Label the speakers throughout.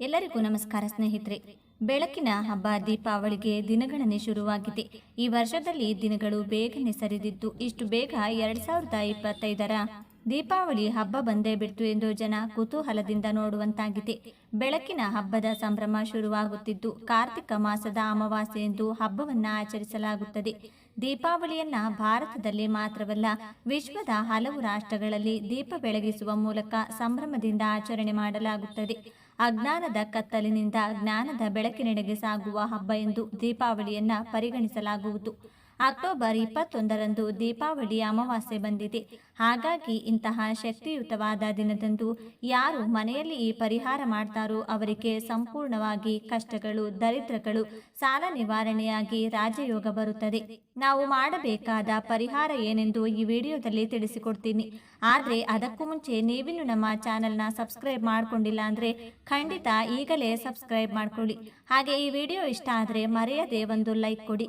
Speaker 1: ಎಲ್ಲರಿಗೂ ನಮಸ್ಕಾರ ಸ್ನೇಹಿತರೆ. ಬೆಳಕಿನ ಹಬ್ಬ ದೀಪಾವಳಿಗೆ ದಿನಗಣನೆ ಶುರುವಾಗಿದೆ. ಈ ವರ್ಷದಲ್ಲಿ ದಿನಗಳು ಬೇಗನೆ ಸರಿದಿದ್ದು, ಇಷ್ಟು ಬೇಗ ಎರಡ್ ಸಾವಿರದ ಇಪ್ಪತ್ತೈದರ ದೀಪಾವಳಿ ಹಬ್ಬ ಬಂದೇ ಬಿಡ್ತು ಎಂದು ಜನ ಕುತೂಹಲದಿಂದ ನೋಡುವಂತಾಗಿದೆ. ಬೆಳಕಿನ ಹಬ್ಬದ ಸಂಭ್ರಮ ಶುರುವಾಗುತ್ತಿದ್ದು, ಕಾರ್ತಿಕ ಮಾಸದ ಅಮಾವಾಸ್ಯೆ ಎಂದು ಹಬ್ಬವನ್ನು ಆಚರಿಸಲಾಗುತ್ತದೆ. ದೀಪಾವಳಿಯನ್ನ ಭಾರತದಲ್ಲಿ ಮಾತ್ರವಲ್ಲ, ವಿಶ್ವದ ಹಲವು ರಾಷ್ಟ್ರಗಳಲ್ಲಿ ದೀಪ ಬೆಳಗಿಸುವ ಮೂಲಕ ಸಂಭ್ರಮದಿಂದ ಆಚರಣೆ ಮಾಡಲಾಗುತ್ತದೆ. ಅಜ್ಞಾನದ ಕತ್ತಲಿನಿಂದ ಜ್ಞಾನದ ಬೆಳಕಿನೆಡೆಗೆ ಸಾಗುವ ಹಬ್ಬ ಎಂದು ದೀಪಾವಳಿಯನ್ನ ಪರಿಗಣಿಸಲಾಗುವುದು. ಅಕ್ಟೋಬರ್ ಇಪ್ಪತ್ತೊಂದರಂದು ದೀಪಾವಳಿ ಅಮಾವಾಸ್ಯೆ ಬಂದಿದೆ. ಹಾಗಾಗಿ ಇಂತಹ ಶಕ್ತಿಯುತವಾದ ದಿನದಂದು ಯಾರು ಮನೆಯಲ್ಲಿ ಈ ಪರಿಹಾರ ಮಾಡ್ತಾರೋ ಅವರಿಗೆ ಸಂಪೂರ್ಣವಾಗಿ ಕಷ್ಟಗಳು, ದರಿದ್ರಗಳು ಸಾಲ ನಿವಾರಣೆಯಾಗಿ ರಾಜಯೋಗ ಬರುತ್ತದೆ. ನಾವು ಮಾಡಬೇಕಾದ ಪರಿಹಾರ ಏನೆಂದು ಈ ವಿಡಿಯೋದಲ್ಲಿ ತಿಳಿಸಿಕೊಡ್ತೀನಿ. ಆದರೆ ಅದಕ್ಕೂ ಮುಂಚೆ ನೀವಿನ್ನು ನಮ್ಮ ಚಾನೆಲ್ನ ಸಬ್ಸ್ಕ್ರೈಬ್ ಮಾಡಿಕೊಂಡಿಲ್ಲ ಅಂದರೆ ಖಂಡಿತ ಈಗಲೇ ಸಬ್ಸ್ಕ್ರೈಬ್ ಮಾಡಿಕೊಳ್ಳಿ. ಹಾಗೆ ಈ ವಿಡಿಯೋ ಇಷ್ಟ ಆದರೆ ಮರೆಯದೆ ಒಂದು ಲೈಕ್ ಕೊಡಿ.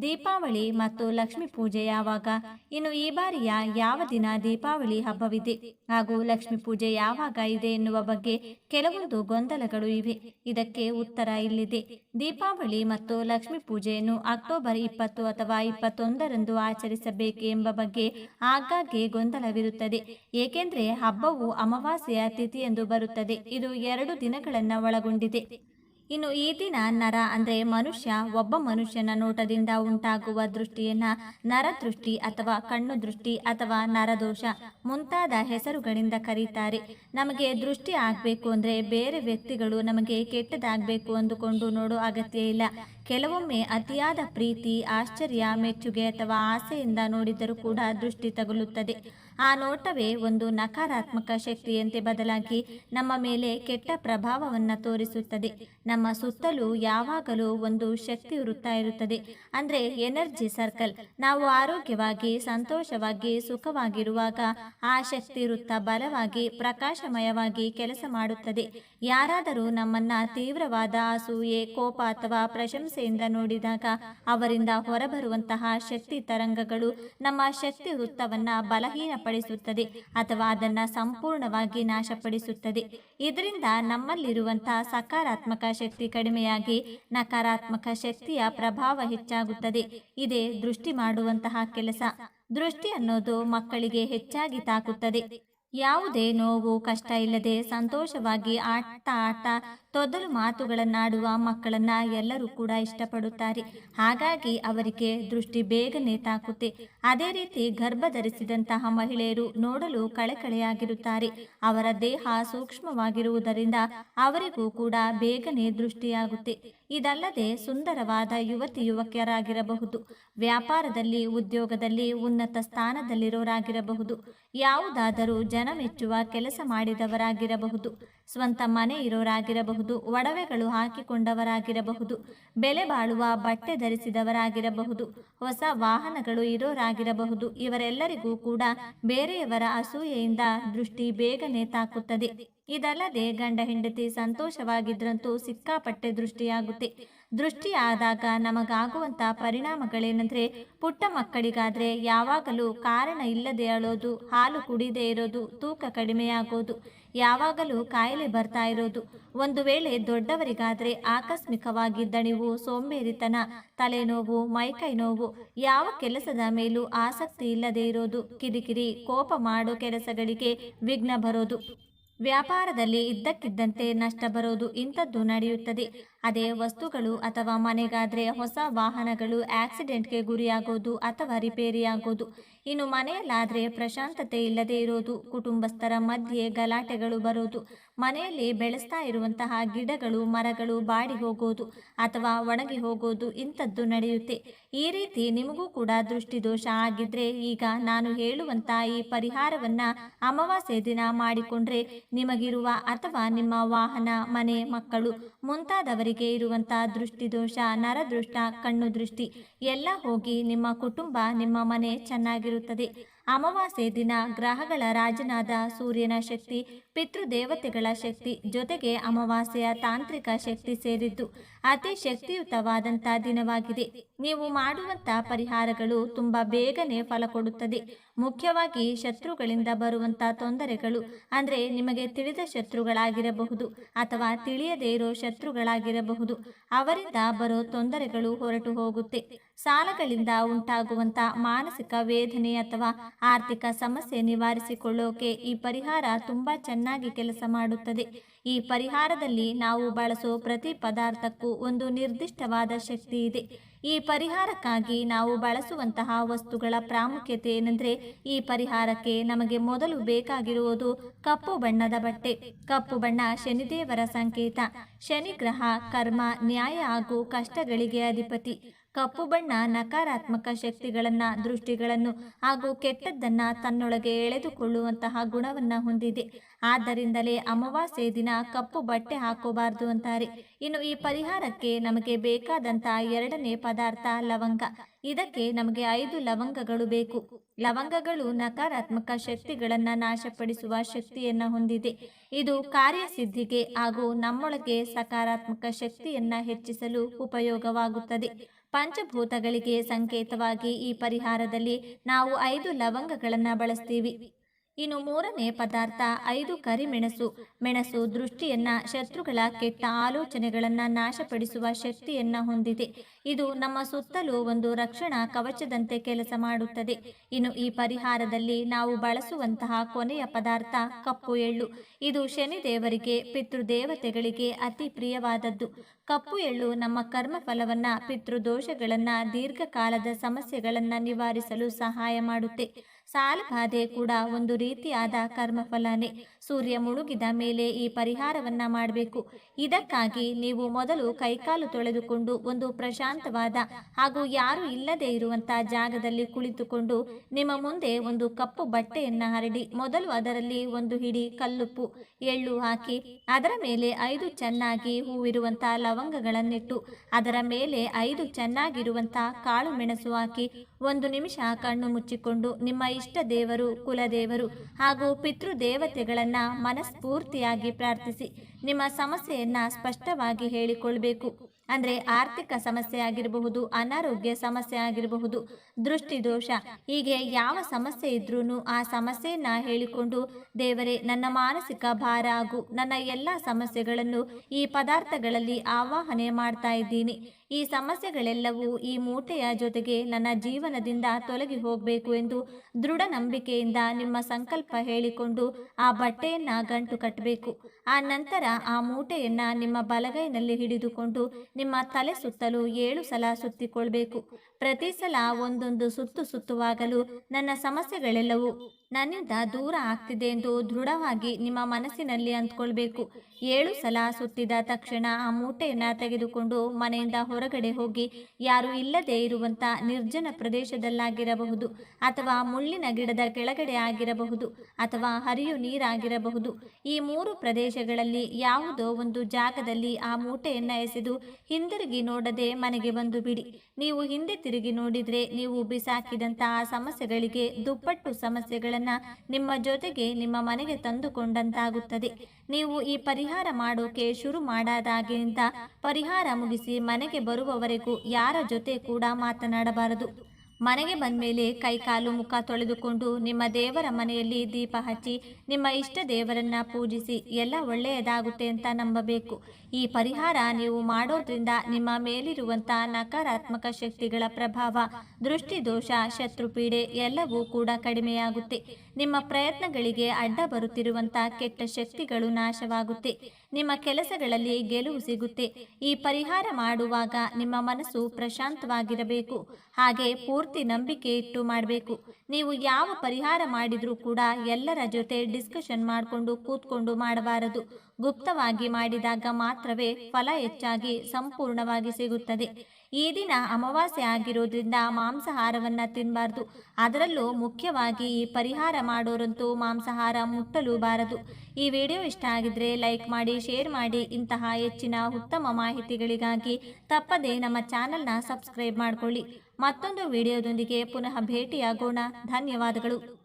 Speaker 1: ದೀಪಾವಳಿ ಮತ್ತು ಲಕ್ಷ್ಮಿ ಪೂಜೆ ಯಾವಾಗ? ಇನ್ನು ಈ ಬಾರಿಯ ಯಾವ ದಿನ ದೀಪಾವಳಿ ಹಬ್ಬವಿದೆ? ಹಾಗೂ ಲಕ್ಷ್ಮಿ ಪೂಜೆ ಯಾವಾಗ ಇದೆ ಎನ್ನುವ ಬಗ್ಗೆ ಕೆಲವೊಂದು ಗೊಂದಲಗಳು ಇವೆ. ಇದಕ್ಕೆ ಉತ್ತರ ಇಲ್ಲಿದೆ. ದೀಪಾವಳಿ ಮತ್ತು ಲಕ್ಷ್ಮಿ ಪೂಜೆಯನ್ನು ಅಕ್ಟೋಬರ್ ಇಪ್ಪತ್ತು ಅಥವಾ ಇಪ್ಪತ್ತೊಂದರಂದು ಆಚರಿಸಬೇಕು ಎಂಬ ಬಗ್ಗೆ ಆಗಾಗ್ಗೆ ಗೊಂದಲವಿರುತ್ತದೆ. ಏಕೆಂದರೆ ಹಬ್ಬವು ಅಮಾವಾಸ್ಯೆಯ ತಿಥಿಯೆಂದು ಬರುತ್ತದೆ. ಇದು ಎರಡು ದಿನಗಳನ್ನು ಒಳಗೊಂಡಿದೆ. ಇನ್ನು ಈ ದಿನ ನರ ಅಂದರೆ ಮನುಷ್ಯ, ಒಬ್ಬ ಮನುಷ್ಯನ ನೋಟದಿಂದ ಉಂಟಾಗುವ ದೃಷ್ಟಿಯನ್ನ ನರದೃಷ್ಟಿ ಅಥವಾ ಕಣ್ಣು ದೃಷ್ಟಿ ಅಥವಾ ನರದೋಷ ಮುಂತಾದ ಹೆಸರುಗಳಿಂದ ಕರೀತಾರೆ. ನಮಗೆ ದೃಷ್ಟಿ ಆಗಬೇಕು ಅಂದರೆ ಬೇರೆ ವ್ಯಕ್ತಿಗಳು ನಮಗೆ ಕೆಟ್ಟದಾಗಬೇಕು ಅಂದುಕೊಂಡು ನೋಡೋ ಅಗತ್ಯ ಇಲ್ಲ. ಕೆಲವೊಮ್ಮೆ ಅತಿಯಾದ ಪ್ರೀತಿ, ಆಶ್ಚರ್ಯ, ಮೆಚ್ಚುಗೆ ಅಥವಾ ಆಸೆಯಿಂದ ನೋಡಿದರೂ ಕೂಡ ದೃಷ್ಟಿ ತಗುಲುತ್ತದೆ. ಆ ನೋಟವೇ ಒಂದು ನಕಾರಾತ್ಮಕ ಶಕ್ತಿಯಂತೆ ಬದಲಾಗಿ ನಮ್ಮ ಮೇಲೆ ಕೆಟ್ಟ ಪ್ರಭಾವವನ್ನು ತೋರಿಸುತ್ತದೆ. ನಮ್ಮ ಸುತ್ತಲೂ ಯಾವಾಗಲೂ ಒಂದು ಶಕ್ತಿ ವೃತ್ತ ಇರುತ್ತದೆ. ಅಂದರೆ ಎನರ್ಜಿ ಸರ್ಕಲ್. ನಾವು ಆರೋಗ್ಯವಾಗಿ, ಸಂತೋಷವಾಗಿ, ಸುಖವಾಗಿರುವಾಗ ಆ ಶಕ್ತಿ ವೃತ್ತ ಬಲವಾಗಿ, ಪ್ರಕಾಶಮಯವಾಗಿ ಕೆಲಸ ಮಾಡುತ್ತದೆ. ಯಾರಾದರೂ ನಮ್ಮನ್ನ ತೀವ್ರವಾದ ಅಸೂಯೆ, ಕೋಪ ಅಥವಾ ಪ್ರಶಂಸೆಯಿಂದ ನೋಡಿದಾಗ ಅವರಿಂದ ಹೊರಬರುವಂತಹ ಶಕ್ತಿ ತರಂಗಗಳು ನಮ್ಮ ಶಕ್ತಿ ವೃತ್ತವನ್ನ ಬಲಹೀನಪಡಿಸುತ್ತದೆ ಅಥವಾ ಅದನ್ನ ಸಂಪೂರ್ಣವಾಗಿ ನಾಶಪಡಿಸುತ್ತದೆ. ಇದರಿಂದ ನಮ್ಮಲ್ಲಿರುವಂತಹ ಸಕಾರಾತ್ಮಕ ಶಕ್ತಿ ಕಡಿಮೆಯಾಗಿ ನಕಾರಾತ್ಮಕ ಶಕ್ತಿಯ ಪ್ರಭಾವ ಹೆಚ್ಚಾಗುತ್ತದೆ. ಇದೇ ದೃಷ್ಟಿ ಮಾಡುವಂತಹ ಕೆಲಸ. ದೃಷ್ಟಿ ಅನ್ನೋದು ಮಕ್ಕಳಿಗೆ ಹೆಚ್ಚಾಗಿ ತಾಕುತ್ತದೆ. ಯಾವುದೇ ನೋವು ಕಷ್ಟ ಇಲ್ಲದೆ ಸಂತೋಷವಾಗಿ ಆಡ್ತಾ ಆಟ ತೊದಲು ಮಾತುಗಳನ್ನಾಡುವ ಮಕ್ಕಳನ್ನ ಎಲ್ಲರೂ ಕೂಡ ಇಷ್ಟಪಡುತ್ತಾರೆ. ಹಾಗಾಗಿ ಅವರಿಗೆ ದೃಷ್ಟಿ ಬೇಗನೆ ತಾಕುತ್ತೆ. ಅದೇ ರೀತಿ ಗರ್ಭ ಧರಿಸಿದಂತಹ ಮಹಿಳೆಯರು ನೋಡಲು ಕಳೆಕಳೆಯಾಗಿರುತ್ತಾರೆ. ಅವರ ದೇಹ ಸೂಕ್ಷ್ಮವಾಗಿರುವುದರಿಂದ ಅವರಿಗೂ ಕೂಡ ಬೇಗನೆ ದೃಷ್ಟಿಯಾಗುತ್ತೆ. ಇದಲ್ಲದೆ ಸುಂದರವಾದ ಯುವತಿ ಯುವಕಿಯರಾಗಿರಬಹುದು ವ್ಯಾಪಾರದಲ್ಲಿ, ಉದ್ಯೋಗದಲ್ಲಿ ಉನ್ನತ ಸ್ಥಾನದಲ್ಲಿರೋರಾಗಿರಬಹುದು. ಯಾವುದಾದರೂ ಜನ ಮೆಚ್ಚುವ ಕೆಲಸ ಮಾಡಿದವರಾಗಿರಬಹುದು. ಸ್ವಂತ ಮನೆ ಇರೋರಾಗಿರಬಹುದು, ಒಡವೆಗಳು ಹಾಕಿಕೊಂಡವರಾಗಿರಬಹುದು, ಬೆಲೆ ಬಾಳುವ ಬಟ್ಟೆ ಧರಿಸಿದವರಾಗಿರಬಹುದು, ಹೊಸ ವಾಹನಗಳು ಇರೋರಾಗಿರಬಹುದು, ಇವರೆಲ್ಲರಿಗೂ ಕೂಡ ಬೇರೆಯವರ ಅಸೂಯೆಯಿಂದ ದೃಷ್ಟಿ ಬೇಗನೆ ತಾಕುತ್ತದೆ. ಇದಲ್ಲದೆ ಗಂಡ ಹೆಂಡತಿ ಸಂತೋಷವಾಗಿದ್ರಂತೂ ಸಿಕ್ಕಾಪಟ್ಟೆ ದೃಷ್ಟಿಯಾಗುತ್ತೆ. ದೃಷ್ಟಿ ಆದಾಗ ನಮಗಾಗುವಂಥ ಪರಿಣಾಮಗಳೇನೆಂದರೆ ಪುಟ್ಟ ಮಕ್ಕಳಿಗಾದರೆ ಯಾವಾಗಲೂ ಕಾರಣ ಇಲ್ಲದೆ ಅಳೋದು, ಹಾಲು ಕುಡಿದೇ ಇರೋದು, ತೂಕ ಕಡಿಮೆಯಾಗೋದು ಯಾವಾಗಲೂ ಕಾಯಿಲೆ ಬರ್ತಾ ಇರೋದು. ಒಂದು ವೇಳೆ ದೊಡ್ಡವರಿಗಾದರೆ ಆಕಸ್ಮಿಕವಾಗಿ ದಣಿವು, ಸೋಂಬೇರಿತನ, ತಲೆನೋವು ಮೈಕೈ ನೋವು ಯಾವ ಕೆಲಸದ ಮೇಲೂ ಆಸಕ್ತಿ ಇಲ್ಲದೇ ಇರೋದು, ಕಿರಿಕಿರಿ, ಕೋಪ ಮಾಡೋ ಕೆಲಸಗಳಿಗೆ ವಿಘ್ನ ಬರೋದು. ವ್ಯಾಪಾರದಲ್ಲಿ ಇದ್ದಕ್ಕಿದ್ದಂತೆ ನಷ್ಟ ಬರೋದು ಇಂಥದ್ದು ನಡೆಯುತ್ತದೆ. ಅದೇ ವಸ್ತುಗಳು ಅಥವಾ ಮನೆಗಾದರೆ ಹೊಸ ವಾಹನಗಳು ಆಕ್ಸಿಡೆಂಟ್ಗೆ ಗುರಿಯಾಗೋದು ಅಥವಾ ರಿಪೇರಿಯಾಗೋದು. ಇನ್ನು ಮನೆಯಲ್ಲಾದರೆ ಪ್ರಶಾಂತತೆ ಇಲ್ಲದೆ ಇರೋದು, ಕುಟುಂಬಸ್ಥರ ಮಧ್ಯೆ ಗಲಾಟೆಗಳು ಬರೋದು, ಮನೆಯಲ್ಲಿ ಬೆಳೆಸ್ತಾ ಇರುವಂತಹ ಗಿಡಗಳು, ಮರಗಳು ಬಾಡಿ ಹೋಗೋದು ಅಥವಾ ಒಣಗಿ ಹೋಗೋದು ಇಂಥದ್ದು ನಡೆಯುತ್ತೆ. ಈ ರೀತಿ ನಿಮಗೂ ಕೂಡ ದೃಷ್ಟಿದೋಷ ಆಗಿದ್ರೆ ಈಗ ನಾನು ಹೇಳುವಂತ ಈ ಪರಿಹಾರವನ್ನ ಅಮಾವಾಸ್ಯೆ ದಿನ ಮಾಡಿಕೊಂಡ್ರೆ ನಿಮಗಿರುವ ಅಥವಾ ನಿಮ್ಮ ವಾಹನ, ಮನೆ, ಮಕ್ಕಳು ಮುಂತಾದವರಿಗೆ ಇರುವಂತಹ ದೃಷ್ಟಿದೋಷ ನರದೃಷ್ಟ ಕಣ್ಣು ದೃಷ್ಟಿ ಎಲ್ಲ ಹೋಗಿ ನಿಮ್ಮ ಕುಟುಂಬ, ನಿಮ್ಮ ಮನೆ ಚೆನ್ನಾಗಿರುತ್ತದೆ. ಅಮಾವಾಸ್ಯೆ ದಿನ ಗ್ರಹಗಳ ರಾಜನಾದ ಸೂರ್ಯನ ಶಕ್ತಿ ಪಿತೃದೇವತೆಗಳ ಶಕ್ತಿ ಜೊತೆಗೆ ಅಮಾವಾಸ್ಯೆಯ ತಾಂತ್ರಿಕ ಶಕ್ತಿ ಸೇರಿದ್ದು ಅತಿ ಶಕ್ತಿಯುತವಾದಂಥ ದಿನವಾಗಿದೆ. ನೀವು ಮಾಡುವಂಥ ಪರಿಹಾರಗಳು ತುಂಬ ಬೇಗನೆ ಫಲ ಕೊಡುತ್ತದೆ. ಮುಖ್ಯವಾಗಿ ಶತ್ರುಗಳಿಂದ ಬರುವಂಥ ತೊಂದರೆಗಳು, ಅಂದರೆ ನಿಮಗೆ ತಿಳಿದ ಶತ್ರುಗಳಾಗಿರಬಹುದು ಅಥವಾ ತಿಳಿಯದೇ ಇರೋ ಶತ್ರುಗಳಾಗಿರಬಹುದು. ಅವರಿಂದ ಬರೋ ತೊಂದರೆಗಳು ಹೊರಟು ಹೋಗುತ್ತೆ. ಸಾಲಗಳಿಂದ ಉಂಟಾಗುವಂಥ ಮಾನಸಿಕ ವೇದನೆ ಅಥವಾ ಆರ್ಥಿಕ ಸಮಸ್ಯೆ ನಿವಾರಿಸಿಕೊಳ್ಳೋಕೆ ಈ ಪರಿಹಾರ ತುಂಬ ಚೆನ್ನಾಗಿ ಕೆಲಸ ಮಾಡುತ್ತದೆ. ಈ ಪರಿಹಾರದಲ್ಲಿ ನಾವು ಬಳಸೋ ಪ್ರತಿ ಪದಾರ್ಥಕ್ಕೂ ಒಂದು ನಿರ್ದಿಷ್ಟವಾದ ಶಕ್ತಿ ಇದೆ. ಈ ಪರಿಹಾರಕ್ಕಾಗಿ ನಾವು ಬಳಸುವಂತಹ ವಸ್ತುಗಳ ಪ್ರಾಮುಖ್ಯತೆ ಏನೆಂದರೆ, ಈ ಪರಿಹಾರಕ್ಕೆ ನಮಗೆ ಮೊದಲು ಬೇಕಾಗಿರುವುದು ಕಪ್ಪು ಬಣ್ಣದ ಬಟ್ಟೆ. ಕಪ್ಪು ಬಣ್ಣ ಶನಿದೇವರ ಸಂಕೇತ. ಶನಿ ಗ್ರಹ ಕರ್ಮ, ನ್ಯಾಯ ಹಾಗೂ ಕಷ್ಟಗಳಿಗೆ ಅಧಿಪತಿ. ಕಪ್ಪು ಬಣ್ಣ ನಕಾರಾತ್ಮಕ ಶಕ್ತಿಗಳನ್ನು, ದೃಷ್ಟಿಗಳನ್ನು ಹಾಗೂ ಕೆಟ್ಟದ್ದನ್ನು ತನ್ನೊಳಗೆ ಎಳೆದುಕೊಳ್ಳುವಂತಹ ಗುಣವನ್ನು ಹೊಂದಿದೆ. ಆದ್ದರಿಂದಲೇ ಅಮಾವಾಸ್ಯೆ ದಿನ ಕಪ್ಪು ಬಟ್ಟೆ ಹಾಕೋಬಾರ್ದು ಅಂತಾರೆ. ಇನ್ನು ಈ ಪರಿಹಾರಕ್ಕೆ ನಮಗೆ ಬೇಕಾದಂತಹ ಎರಡನೇ ಪದಾರ್ಥ ಲವಂಗ. ಇದಕ್ಕೆ ನಮಗೆ ಐದು ಲವಂಗಗಳು ಬೇಕು. ಲವಂಗಗಳು ನಕಾರಾತ್ಮಕ ಶಕ್ತಿಗಳನ್ನು ನಾಶಪಡಿಸುವ ಶಕ್ತಿಯನ್ನು ಹೊಂದಿದೆ. ಇದು ಕಾರ್ಯಸಿದ್ಧಿಗೆ ಹಾಗೂ ನಮ್ಮೊಳಗೆ ಸಕಾರಾತ್ಮಕ ಶಕ್ತಿಯನ್ನು ಹೆಚ್ಚಿಸಲು ಉಪಯೋಗವಾಗುತ್ತದೆ. ಪಂಚಭೂತಗಳಿಗೆ ಸಂಕೇತವಾಗಿ ಈ ಪರಿಹಾರದಲ್ಲಿ ನಾವು ಐದು ಲವಂಗಗಳನ್ನು ಬಳಸ್ತೀವಿ. ಇನ್ನು ಮೂರನೇ ಪದಾರ್ಥ ಐದು ಕರಿಮೆಣಸು. ಮೆಣಸು ದೃಷ್ಟಿಯನ್ನ ಶತ್ರುಗಳ ಕೆಟ್ಟ ಆಲೋಚನೆಗಳನ್ನು ನಾಶಪಡಿಸುವ ಶಕ್ತಿಯನ್ನ ಹೊಂದಿದೆ. ಇದು ನಮ್ಮ ಸುತ್ತಲೂ ಒಂದು ರಕ್ಷಣಾ ಕವಚದಂತೆ ಕೆಲಸ ಮಾಡುತ್ತದೆ. ಇನ್ನು ಈ ಪರಿಹಾರದಲ್ಲಿ ನಾವು ಬಳಸುವಂತಹ ಕೊನೆಯ ಪದಾರ್ಥ ಕಪ್ಪು ಎಳ್ಳು. ಇದು ಶನಿದೇವರಿಗೆ, ಪಿತೃದೇವತೆಗಳಿಗೆ ಅತಿ ಪ್ರಿಯವಾದದ್ದು. ಕಪ್ಪು ಎಳ್ಳು ನಮ್ಮ ಕರ್ಮಫಲವನ್ನ, ಪಿತೃದೋಷಗಳನ್ನ, ದೀರ್ಘಕಾಲದ ಸಮಸ್ಯೆಗಳನ್ನ ನಿವಾರಿಸಲು ಸಹಾಯ ಮಾಡುತ್ತೆ. ಸಾಲಬಾಧೆ ಕೂಡ ಒಂದು ರೀತಿಯಾದ ಕರ್ಮಫಲನೇ. ಸೂರ್ಯ ಮುಳುಗಿದ ಮೇಲೆ ಈ ಪರಿಹಾರವನ್ನ ಮಾಡಬೇಕು. ಇದಕ್ಕಾಗಿ ನೀವು ಮೊದಲು ಕೈಕಾಲು ತೊಳೆದುಕೊಂಡು ಒಂದು ಪ್ರಶಾಂತವಾದ ಹಾಗೂ ಯಾರು ಇಲ್ಲದೆ ಇರುವಂತ ಜಾಗದಲ್ಲಿ ಕುಳಿತುಕೊಂಡು ನಿಮ್ಮ ಮುಂದೆ ಒಂದು ಕಪ್ಪು ಬಟ್ಟೆಯನ್ನ ಹರಡಿ, ಮೊದಲು ಅದರಲ್ಲಿ ಒಂದು ಹಿಡಿ ಕಲ್ಲುಪ್ಪು, ಎಳ್ಳು ಹಾಕಿ, ಅದರ ಮೇಲೆ ಐದು ಚೆನ್ನಾಗಿ ಹೂವಿರುವಂತ ಲವಂಗಗಳನ್ನಿಟ್ಟು, ಅದರ ಮೇಲೆ ಐದು ಚೆನ್ನಾಗಿರುವಂತ ಕಾಳು ಮೆಣಸು ಹಾಕಿ, ಒಂದು ನಿಮಿಷ ಕಣ್ಣು ಮುಚ್ಚಿಕೊಂಡು ನಿಮ್ಮ ಇಷ್ಟ ದೇವರು, ಕುಲದೇವರು ಹಾಗೂ ಪಿತೃದೇವತೆಗಳನ್ನ ಮನಸ್ಫೂರ್ತಿಯಾಗಿ ಪ್ರಾರ್ಥಿಸಿ. ನಿಮ್ಮ ಸಮಸ್ಯೆಯನ್ನ ಸ್ಪಷ್ಟವಾಗಿ ಹೇಳಿಕೊಳ್ಬೇಕು. ಅಂದ್ರೆ ಆರ್ಥಿಕ ಸಮಸ್ಯೆ ಆಗಿರಬಹುದು, ಅನಾರೋಗ್ಯ ಸಮಸ್ಯೆ ಆಗಿರಬಹುದು ದೃಷ್ಟಿದೋಷ ಹೀಗೆ ಯಾವ ಸಮಸ್ಯೆ ಇದ್ರೂ ಆ ಸಮಸ್ಯೆಯನ್ನ ಹೇಳಿಕೊಂಡು, ದೇವರೇ, ನನ್ನ ಮಾನಸಿಕ ಭಾರ ಹಾಗೂ ನನ್ನ ಎಲ್ಲ ಸಮಸ್ಯೆಗಳನ್ನು ಈ ಪದಾರ್ಥಗಳಲ್ಲಿ ಆವಾಹನೆ ಮಾಡ್ತಾ ಇದ್ದೀನಿ. ಈ ಸಮಸ್ಯೆಗಳೆಲ್ಲವೂ ಈ ಮೂಟೆಯ ಜೊತೆಗೆ ನನ್ನ ಜೀವನದಿಂದ ತೊಲಗಿ ಹೋಗಬೇಕು ಎಂದು ದೃಢ ನಂಬಿಕೆಯಿಂದ ನಿಮ್ಮ ಸಂಕಲ್ಪ ಹೇಳಿಕೊಂಡು ಆ ಬಟ್ಟೆಯನ್ನ ಗಂಟು ಕಟ್ಟಬೇಕು. ಆ ನಂತರ ಆ ಮೂಟೆಯನ್ನು ನಿಮ್ಮ ಬಲಗೈನಲ್ಲಿ ಹಿಡಿದುಕೊಂಡು ನಿಮ್ಮ ತಲೆ ಸುತ್ತಲೂ ಏಳು ಸಲ ಸುತ್ತಿಕೊಳ್ಬೇಕು. ಪ್ರತಿ ಸಲ ಒಂದೊಂದು ಸುತ್ತು ಸುತ್ತುವಾಗಲೂ ನನ್ನ ಸಮಸ್ಯೆಗಳೆಲ್ಲವೂ ನನ್ನಿಂದ ದೂರ ಆಗ್ತಿದೆ ಎಂದು ದೃಢವಾಗಿ ನಿಮ್ಮ ಮನಸ್ಸಿನಲ್ಲಿ ಅಂದ್ಕೊಳ್ಬೇಕು ಏಳು ಸಲ ಸುತ್ತಿದ ತಕ್ಷಣ ಆ ಮೂಟೆಯನ್ನು ತೆಗೆದುಕೊಂಡು ಮನೆಯಿಂದ ಹೊರಗಡೆ ಹೋಗಿ ಯಾರು ಇಲ್ಲದೆ ಇರುವಂಥ ನಿರ್ಜನ ಪ್ರದೇಶದಲ್ಲಾಗಿರಬಹುದು ಅಥವಾ ಮುಳ್ಳಿನ ಗಿಡದ ಕೆಳಗಡೆ ಆಗಿರಬಹುದು ಅಥವಾ ಹರಿಯು ನೀರಾಗಿರಬಹುದು. ಈ ಮೂರು ಪ್ರದೇಶಗಳಲ್ಲಿ ಯಾವುದೋ ಒಂದು ಜಾಗದಲ್ಲಿ ಆ ಮೂಟೆಯನ್ನು ಎಸೆದು ಹಿಂದಿರುಗಿ ನೋಡದೆ ಮನೆಗೆ ಬಂದು ಬಿಡಿ. ನೀವು ಹಿಂದೆ ತಿರುಗಿ ನೋಡಿದ್ರೆ ನೀವು ಬಿಸಾಕಿದಂತಹ ಸಮಸ್ಯೆಗಳಿಗೆ ದುಪ್ಪಟ್ಟು ಸಮಸ್ಯೆಗಳನ್ನು ನಿಮ್ಮ ಜೊತೆಗೆ ನಿಮ್ಮ ಮನೆಗೆ ತಂದುಕೊಂಡಂತಾಗುತ್ತದೆ. ನೀವು ಈ ಪರಿಹಾರ ಮಾಡೋಕೆ ಶುರು ಮಾಡಾದಾಗಿನಿಂದ ಪರಿಹಾರ ಮುಗಿಸಿ ಮನೆಗೆ ಬರುವವರೆಗೂ ಯಾರ ಜೊತೆ ಕೂಡ ಮಾತನಾಡಬಾರದು. ಮನೆಗೆ ಬಂದ ಮೇಲೆ ಕೈಕಾಲು ಮುಖ ತೊಳೆದುಕೊಂಡು ನಿಮ್ಮ ದೇವರ ಮನೆಯಲ್ಲಿ ದೀಪ ಹಚ್ಚಿ ನಿಮ್ಮ ಇಷ್ಟ ದೇವರನ್ನ ಪೂಜಿಸಿ ಎಲ್ಲ ಒಳ್ಳೆಯದಾಗುತ್ತೆ ಅಂತ ನಂಬಬೇಕು. ಈ ಪರಿಹಾರ ನೀವು ಮಾಡೋದ್ರಿಂದ ನಿಮ್ಮ ಮೇಲಿರುವಂಥ ನಕಾರಾತ್ಮಕ ಶಕ್ತಿಗಳ ಪ್ರಭಾವ, ದೃಷ್ಟಿದೋಷ, ಶತ್ರುಪೀಡೆ ಎಲ್ಲವೂ ಕೂಡ ಕಡಿಮೆಯಾಗುತ್ತೆ. ನಿಮ್ಮ ಪ್ರಯತ್ನಗಳಿಗೆ ಅಡ್ಡ ಬರುತ್ತಿರುವಂತಹ ಕೆಟ್ಟ ಶಕ್ತಿಗಳು ನಾಶವಾಗುತ್ತೆ. ನಿಮ್ಮ ಕೆಲಸಗಳಲ್ಲಿ ಗೆಲುವು ಸಿಗುತ್ತೆ. ಈ ಪರಿಹಾರ ಮಾಡುವಾಗ ನಿಮ್ಮ ಮನಸ್ಸು ಪ್ರಶಾಂತವಾಗಿರಬೇಕು. ಹಾಗೆ ಪೂರ್ತಿ ನಂಬಿಕೆ ಇಟ್ಟು ಮಾಡಬೇಕು. ನೀವು ಯಾವ ಪರಿಹಾರ ಮಾಡಿದರೂ ಕೂಡ ಎಲ್ಲರ ಜೊತೆ ಡಿಸ್ಕಷನ್ ಮಾಡಿಕೊಂಡು ಕೂತ್ಕೊಂಡು ಮಾಡಬಾರದು. ಗುಪ್ತವಾಗಿ ಮಾಡಿದಾಗ ಮಾತ್ರವೇ ಫಲ ಹೆಚ್ಚಾಗಿ ಸಂಪೂರ್ಣವಾಗಿ ಸಿಗುತ್ತದೆ. ಈ ದಿನ ಅಮಾವಾಸ್ಯೆ ಆಗಿರೋದ್ರಿಂದ ಮಾಂಸಾಹಾರವನ್ನ ತಿನ್ನಬಾರ್ದು ಅದರಲ್ಲೂ ಮುಖ್ಯವಾಗಿ ಈ ಪರಿಹಾರ ಮಾಡೋರಂತೂ ಮಾಂಸಾಹಾರ ಮುಟ್ಟಲು ಬಾರದು ಈ ವಿಡಿಯೋ ಇಷ್ಟ ಆಗಿದ್ರೆ ಲೈಕ್ ಮಾಡಿ, ಶೇರ್ ಮಾಡಿ. ಇಂತಹ ಹೆಚ್ಚಿನ ಉತ್ತಮ ಮಾಹಿತಿಗಳಿಗಾಗಿ ತಪ್ಪದೇ ನಮ್ಮ ಚಾನಲ್ನ ಸಬ್ಸ್ಕ್ರೈಬ್ ಮಾಡಿಕೊಳ್ಳಿ. ಮತ್ತೊಂದು ವಿಡಿಯೋದೊಂದಿಗೆ ಪುನಃ ಭೇಟಿಯಾಗೋಣ. ಧನ್ಯವಾದಗಳು.